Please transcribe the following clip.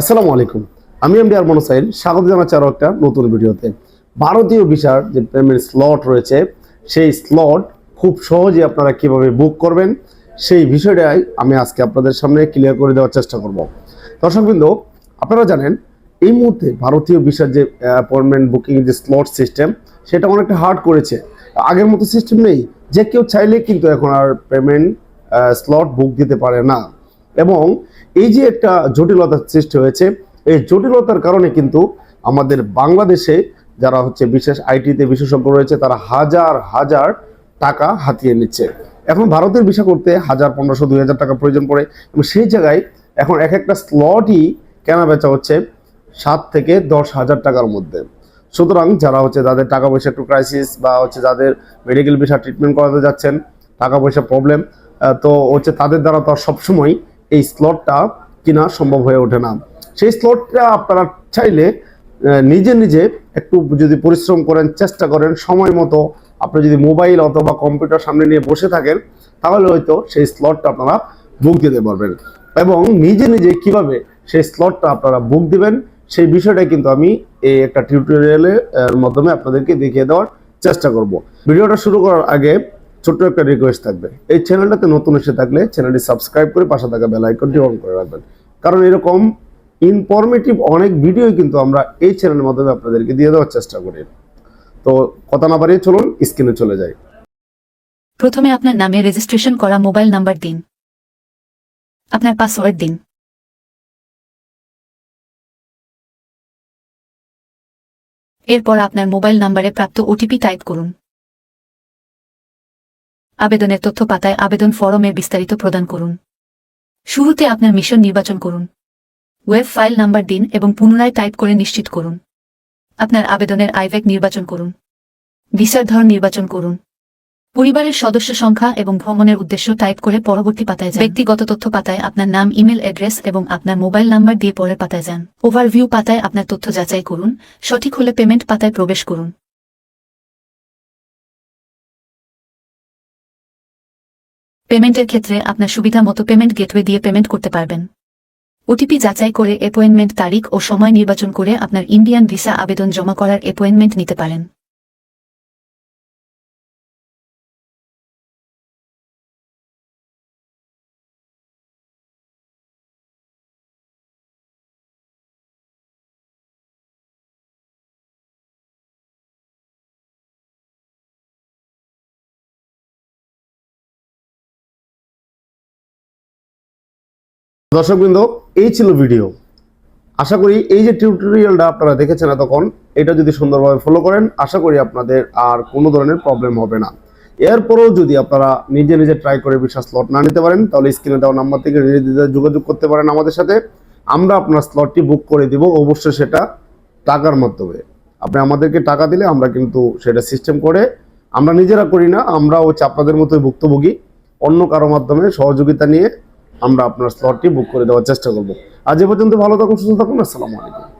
আসসালামু আলাইকুম। আমি এমডি আরমান সাইল স্বাগত জানাচ্ছি আরও একটা নতুন ভিডিওতে। ভারতীয় ভিসার যে পেমেন্ট স্লট রয়েছে, সেই স্লট খুব সহজে আপনারা কীভাবে বুক করবেন, সেই বিষয়টাই আমি আজকে আপনাদের সামনে ক্লিয়ার করে দেওয়ার চেষ্টা করব। দর্শকবৃন্দ, আপনারা জানেন, এই মুহূর্তে ভারতীয় ভিসার যে অ্যাপয়েন্টমেন্ট বুকিং যে স্লট সিস্টেম সেটা অনেকটা হার্ড করেছে। আগের মতো সিস্টেম নেই। যে কেউ চাইলে কিন্তু এখন আর পেমেন্ট স্লট বুক দিতে পারে না। এবং এই যে একটা জটিলতার সৃষ্টি হয়েছে, এই জটিলতার কারণে কিন্তু আমাদের বাংলাদেশে যারা হচ্ছে বিশেষ আইটিতে বিশেষজ্ঞ রয়েছে, তারা হাজার হাজার টাকা হাতিয়ে নিচ্ছে। এখন ভারতের ভিসা করতে হাজার পনেরোশো, দুই হাজার টাকা প্রয়োজন পড়ে এবং সেই জায়গায় এখন এক একটা স্লটই কেনা বেচা হচ্ছে সাত থেকে দশ হাজার টাকার মধ্যে। সুতরাং যারা হচ্ছে যাদের টাকা পয়সা একটু ক্রাইসিস বা হচ্ছে যাদের মেডিকেল ভিসা ট্রিটমেন্ট করাতে যাচ্ছেন টাকা পয়সা প্রবলেম তো হচ্ছে তাদের দ্বারা তো সবসময় এই স্লটটা কিনা সম্ভব হয়ে ওঠে না। সেই স্লটটা আপনারা চাইলে নিজে নিজে একটু যদি পরিশ্রম করেন, চেষ্টা করেন, সময় মতো আপনি যদি মোবাইল অথবা কম্পিউটার সামনে নিয়ে বসে থাকেন, তাহলে হয়তো সেই স্লটটা আপনারা বুক দিতে পারবেন। এবং নিজে নিজে কীভাবে সেই স্লটটা আপনারা বুক দিবেন, সেই বিষয়টা কিন্তু আমি এই একটা টিউটোরিয়ালের মাধ্যমে আপনাদেরকে দেখিয়ে দেওয়ার চেষ্টা করব। ভিডিওটা শুরু করার আগে ছোট্ট একটা রিকোয়েস্ট থাকবে। এই চ্যানেলটাতে নতুন এসে থাকলে চ্যানেলটি সাবস্ক্রাইব করে পাশে থাকা বেল আইকনটি অন করে রাখবেন। কারণ এরকম ইনফরমেটিভ অনেক ভিডিও কিন্তু আমরা এই চ্যানেলের মাধ্যমে আপনাদেরকে দিয়ে দেওয়ার চেষ্টা করি। তো কথা না বাড়িয়ে চলুন স্ক্রিনে চলে যাই। প্রথমে আপনার নামে রেজিস্ট্রেশন করা মোবাইল নাম্বার দিন। আপনার পাসওয়ার্ড দিন। এরপর আপনার মোবাইল নাম্বারে প্রাপ্ত ওটিপি টাইপ করুন। আবেদনের তথ্য পাতায় আবেদন ফরমের বিস্তারিত প্রদান করুন। শুরুতে আপনার মিশন নির্বাচন করুন। ওয়েব ফাইল নাম্বার দিন এবং পুনরায় টাইপ করে নিশ্চিত করুন। আপনার আবেদনের আইভেক নির্বাচন করুন। ভিসার ধর নির্বাচন করুন। পরিবারের সদস্য সংখ্যা এবং ভ্রমণের উদ্দেশ্য টাইপ করে পরবর্তী পাতায় যান। ব্যক্তিগত তথ্য পাতায় আপনার নাম, ইমেল অ্যাড্রেস এবং আপনার মোবাইল নাম্বার দিয়ে পরের পাতায় যান। ওভারভিউ পাতায় আপনার তথ্য যাচাই করুন। সঠিক হলে পেমেন্ট পাতায় প্রবেশ করুন। পেমেন্টের ক্ষেত্রে আপনার সুবিধা মতো পেমেন্ট গেটওয়ে দিয়ে পেমেন্ট করতে পারবেন। ওটিপি যাচাই করে অ্যাপয়েন্টমেন্ট তারিখ ও সময় নির্বাচন করে আপনার ইন্ডিয়ান ভিসা আবেদন জমা করার অ্যাপয়েন্টমেন্ট নিতে পারেন। দর্শকবৃন্দ, এই ছিল ভিডিও। আশা করি এই যে টিউটোরিয়ালটা আপনারা দেখেছেন এতক্ষণ, এটা যদি সুন্দরভাবে ফলো করেন, আশা করি আপনাদের আর কোনো ধরনের প্রবলেম হবে না। এরপরেও যদি আপনারা নিজে নিজে ট্রাই করে বিশ্বাস স্লট না নিতে পারেন, তাহলে স্ক্রিনে দেওয়া নাম্বার থেকে নিজেদের যোগাযোগ করতে পারেন আমাদের সাথে। আমরা আপনার স্লটটি বুক করে দিব, অবশ্যই সেটা টাকার মাধ্যমে। আপনি আমাদেরকে টাকা দিলে আমরা কিন্তু সেটা সিস্টেম করে, আমরা নিজেরা করি না আমরা হচ্ছে আপনাদের মতোই ভুক্তভোগী। অন্য কারও মাধ্যমে সহযোগিতা নিয়ে আমরা আপনার স্লটটি বুক করে দেওয়ার চেষ্টা করব। আজ এ পর্যন্ত ভালো থাকুন, সুস্থ থাকুন, আসসালামু আলাইকুম।